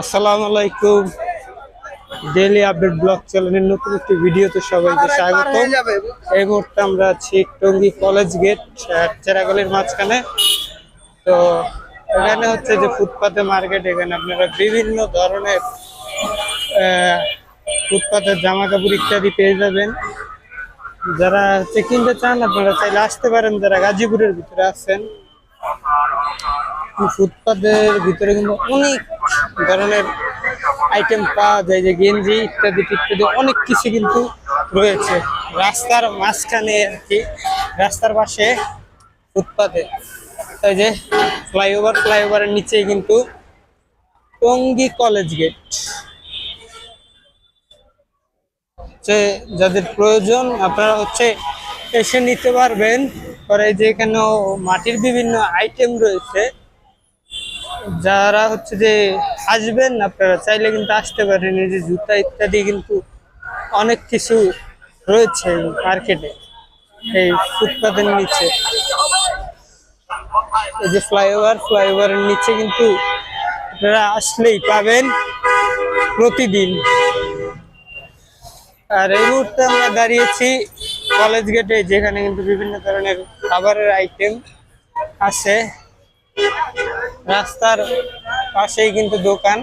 আসসালামু আলাইকুম। Daily update blog চ্যানেলের নতুন একটি ভিডিওতে সবাইকে স্বাগত এই মুহূর্তে আমরা আছি টঙ্গী কলেজ গেট চেরাগলির মাঝখানে। তো এখানে হচ্ছে যে ফুটপাতে মার্কেট এখানে আপনারা বিভিন্ন ধরনের ফুটপাতের জামা কাপড় ইত্যাদি পেয়ে যাবেন। যারা হচ্ছে কিনতে চান আপনারা চাইলে আসতে পারেন যারা গাজীপুরের ভিতরে আছেন। ফুটপাতের ভিতরে কিন্তু অনেক ধরনের আইটেম পাওয়া যায় যে গেঞ্জি ইত্যাদি ইত্যাদি অনেক কিছু কিন্তু রয়েছে। রাস্তার মাঝখানে আর কি রাস্তার পাশে ফুটপাতে। এই যে ফ্লাইওভার ফ্লাইওভারের নিচে কিন্তু টঙ্গী কলেজ গেট হচ্ছে যাদের প্রয়োজন, আপনারা হচ্ছে এসে নিতে পারবেন। পরে যে মাটির বিভিন্ন আইটেম রয়েছে যারা হচ্ছে যে আসবেন, আপনারা চাইলে কিন্তু আসতে পারেন। এই যে জুতা ইত্যাদি কিন্তু অনেক কিছু রয়েছে মার্কেটে, এই ফুটপাতের নিচে। এই যে ফ্লাইওভার, ফ্লাইওভারের নিচে কিন্তু আপনারা আসলেই পাবেন প্রতিদিন। আর এই মুহূর্তে আমরা দাঁড়িয়েছি কলেজ গেটে, যেখানে কিন্তু বিভিন্ন ধরনের খাবারের আইটেম আছে। রাস্তার পাশেই কিন্তু দোকান।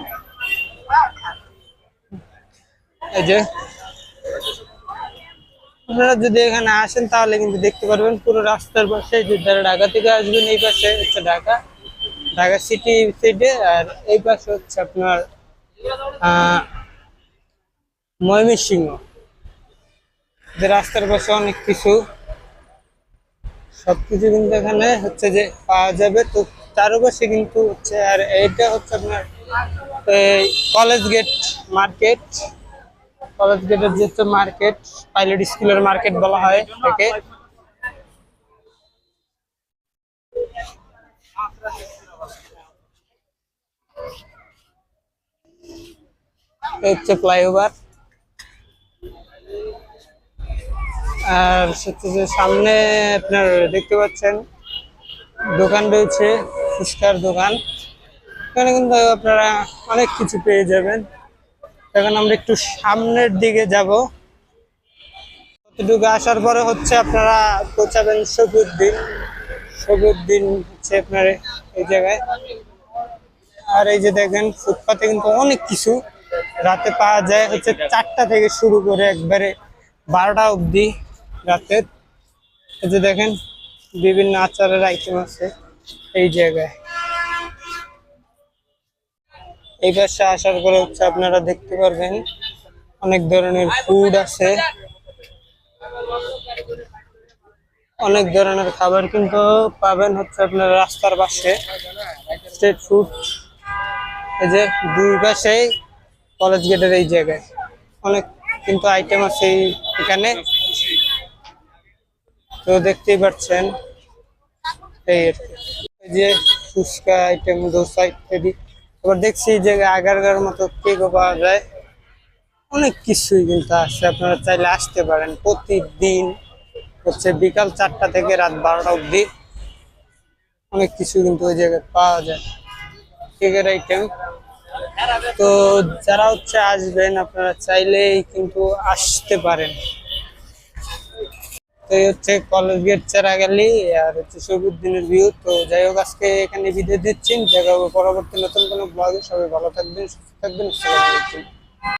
আপনারা যদি এখানে আসেন তাহলে কিন্তু দেখতে পারবেন পুরো রাস্তার পাশে যে যারা ঢাকা থেকে আসবেন, এই পাশে হচ্ছে ঢাকা। ঢাকা সিটি সাইডে আর এই পাশে হচ্ছে আপনার ময়মনসিংহ। যে রাস্তার পাশে অনেক কিছু, সবকিছু কিন্তু এখানে হচ্ছে যে পাওয়া যাবে। তো চারপাশে কিন্তু হচ্ছে, আর এটা হচ্ছে আপনার কলেজ গেট মার্কেট কলেজ গেটের যে হচ্ছে মার্কেট পাইলট স্কুলের মার্কেট বলা হয় এই হচ্ছে ফ্লাইওভার আর সামনে আপনার দেখতে পাচ্ছেন, দোকান রয়েছে। ফুচকার দোকান। এখানে কিন্তু আপনারা অনেক কিছু পেয়ে যাবেন। এখন আমরা একটু সামনের দিকে যাব। কতটুকু আসার পরে হচ্ছে আপনারা পৌঁছাবেন সবুদ্দিন সবুদ্দিন হচ্ছে আপনার এই জায়গায়। আর এই যে দেখেন, ফুটপাতে কিন্তু অনেক কিছু রাতে পাওয়া যায়। হচ্ছে চারটা থেকে শুরু করে একবারে বারোটা অবধি রাতের। এই যে দেখেন, বিভিন্ন আচারের আইটেম আছে। এই জায়গায়। এই পাশে আসার পরে হচ্ছে আপনারা দেখতে পারবেন অনেক ধরনের ফুড আছে। অনেক ধরনের খাবার কিন্তু পাবেন হচ্ছে আপনার রাস্তার পাশে স্ট্রিট ফুড এই যে দুই পাশে কলেজ গেটের এই জায়গায়। অনেক কিন্তু আইটেম আছে এখানে। তো দেখতেই পাচ্ছেন এই যে ফুচকা আইটেম দোসা ইত্যাদি। আবার দেখছি যে আগারগার মতো কেকও পাওয়া যায়। অনেক কিছুই কিন্তু আছে, আপনারা চাইলে আসতে পারেন। প্রতিদিন হচ্ছে বিকাল চারটা থেকে রাত বারোটা অবধি অনেক কিছু কিন্তু ওই জায়গায় পাওয়া যায়। কেকের আইটেম তো যারা হচ্ছে আসবেন, আপনারা চাইলেই কিন্তু আসতে পারেন। তো এই হচ্ছে কলেজ গেট গেলি, আর হচ্ছে সবুদ্দিনের ভিউ তো যাই হোক, আজকে এখানে বিদায় দিচ্ছি। দেখা পরবর্তী নতুন কোনো ব্লগে সবাই ভালো থাকবেন, সুস্থ থাকবেন